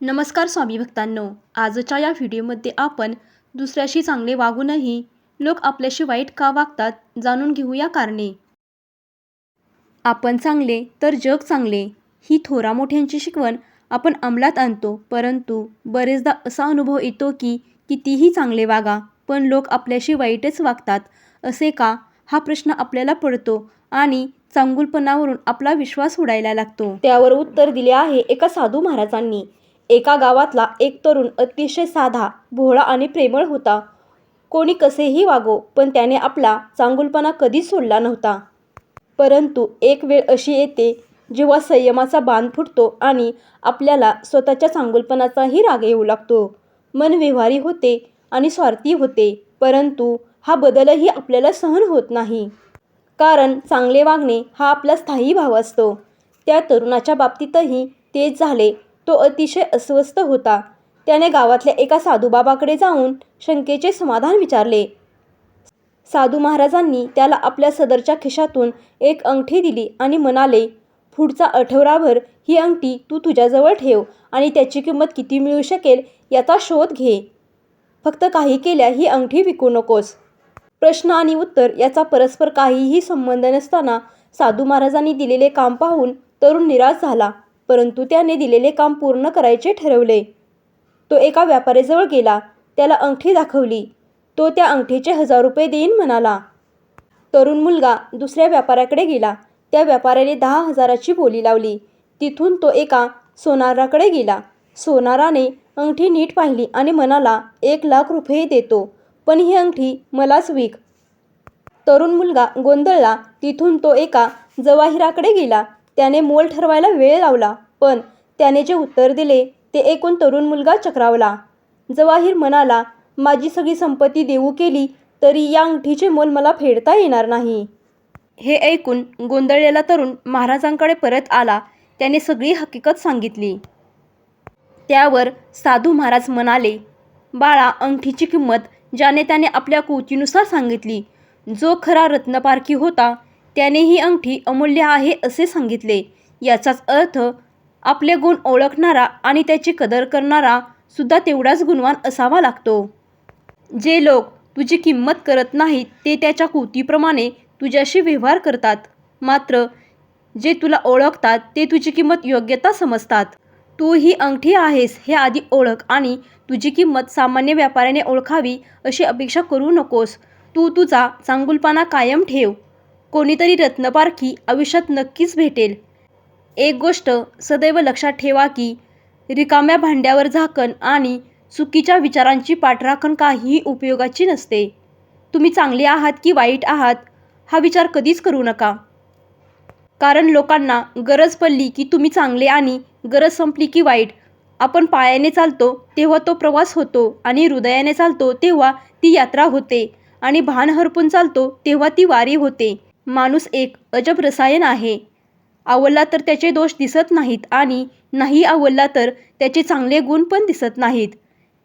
नमस्कार स्वामी भक्तांनो आजच्या या व्हिडिओमध्ये आपण दुसऱ्याशी चांगले वागूनही लोक आपल्याशी वाईट का वागतात जाणून घेऊया कारणे. आपण चांगले तर जग चांगले ही थोरा मोठ्यांची शिकवण आपण अंमलात आणतो परंतु बरेचदा असा अनुभव येतो की कितीही चांगले वागा पण लोक आपल्याशी वाईटच वागतात असे का? हा प्रश्न आपल्याला पडतो आणि चांगुलपणावरून आपला विश्वास उडायला लागतो. त्यावर उत्तर दिले आहे एका साधू महाराजांनी. एका गावातला एक तरुण अतिशय साधा भोळा आणि प्रेमळ होता. कोणी कसेही वागो पण त्याने आपला चांगुलपणा कधीच सोडला नव्हता. परंतु एक वेळ अशी येते जेव्हा संयमाचा बांध फुटतो आणि आपल्याला स्वतःच्या चांगुलपणाचाही राग येऊ लागतो. मन व्यवहारी होते आणि स्वार्थी होते परंतु हा बदलही आपल्याला सहन होत नाही. कारण चांगले वागणे हा आपला स्थायी भाव असतो. त्या तरुणाच्या बाबतीतही तेच झाले तो अतिशय अस्वस्थ होता. त्याने गावातल्या एका साधूबाबाकडे जाऊन शंकेचे समाधान विचारले. साधू महाराजांनी त्याला आपल्या सदरच्या खिशातून एक अंगठी दिली आणि म्हणाले पुढचा आठवडाभर ही अंगठी तू तुझ्याजवळ ठेव आणि त्याची किंमत किती मिळू शकेल याचा शोध घे. फक्त काही केल्या ही अंगठी विकू नकोस प्रश्न आणि उत्तर याचा परस्पर काहीही संबंध नसताना साधू महाराजांनी दिलेले काम पाहून तरुण निराश झाला. परंतु त्याने दिलेले काम पूर्ण करायचे ठरवले. तो एका व्यापाऱ्याजवळ गेला. त्याला अंगठी दाखवली. तो त्या अंगठीचे हजार रुपये देईन म्हणाला. तरुण मुलगा दुसऱ्या व्यापाऱ्याकडे गेला. त्या व्यापाऱ्याने दहा हजाराची बोली लावली. तिथून तो एका सोनाराकडे गेला. सोनाराने अंगठी नीट पाहिली आणि म्हणाला एक लाख रुपये देतो पण ही अंगठी मलाच विक. तरुण मुलगा गोंधळला. तिथून तो एका जवाहिराकडे गेला. त्याने मोल ठरवायला वेळ लावला पण त्याने जे उत्तर दिले ते ऐकून तरुण मुलगा चक्रावला. जवाहीर म्हणाला माझी सगळी संपत्ती देऊ केली तरी या अंगठीचे मोल मला फेडता येणार नाही. हे ऐकून गोंधळलेला तरुण महाराजांकडे परत आला. त्याने सगळी हकीकत सांगितली. त्यावर साधू महाराज म्हणाले बाळा अंगठीची किंमत ज्याने त्याने आपल्या कुवतीनुसार सांगितली जो खरा रत्नपारखी होता त्याने ही अंगठी अमूल्य आहे असे सांगितले. याचाच अर्थ आपले गुण ओळखणारा आणि त्याची कदर करणारा सुद्धा तेवढाच गुणवान असावा लागतो. जे लोक तुझी किंमत करत नाहीत ते त्याच्या कृतीप्रमाणे तुझ्याशी व्यवहार करतात. मात्र जे तुला ओळखतात ते तुझी किंमत योग्यता समजतात. तू ही अंगठी आहेस हे आधी ओळख आणि तुझी किंमत सामान्य व्यापाऱ्याने ओळखावी अशी अपेक्षा करू नकोस. तू तुझा चांगुलपणा कायम ठेव. कोणीतरी रत्नपारखी आयुष्यात नक्कीच भेटेल. एक गोष्ट सदैव लक्षात ठेवा की रिकाम्या भांड्यावर झाकण आणि चुकीच्या विचारांची पाठराखण काहीही उपयोगाची नसते. तुम्ही चांगले आहात की वाईट आहात हा विचार कधीच करू नका. कारण लोकांना गरज पडली की तुम्ही चांगले आणि गरज संपली की वाईट. आपण पायाने चालतो तेव्हा तो प्रवास होतो आणि हृदयाने चालतो तेव्हा ती यात्रा होते आणि भान हरपून चालतो तेव्हा ती वारी होते. माणूस एक अजब रसायन आहे. आवडला तर त्याचे दोष दिसत नाहीत आणि नाही आवडला तर त्याचे चांगले गुण पण दिसत नाहीत.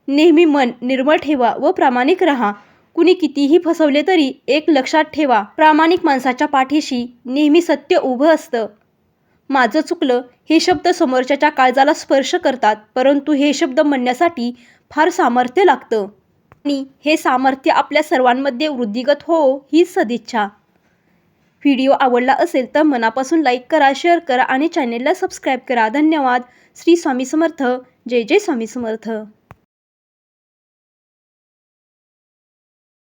नेहमी मन निर्मळ ठेवा व प्रामाणिक राहा. कुणी कितीही फसवले तरी एक लक्षात ठेवा प्रामाणिक माणसाच्या पाठीशी नेहमी सत्य उभं असतं. माझं चुकलं हे शब्द समोरच्याच्या काळजाला स्पर्श करतात परंतु हे शब्द म्हणण्यासाठी फार सामर्थ्य लागतं. आणि हे सामर्थ्य आपल्या सर्वांमध्ये वृद्धिगत हो हीच सदिच्छा. व्हिडिओ आवडला असेल तर मनापासून लाईक करा शेअर करा आणि चॅनेलला सबस्क्राईब करा. धन्यवाद. श्री स्वामी समर्थ. जय जय स्वामी समर्थ.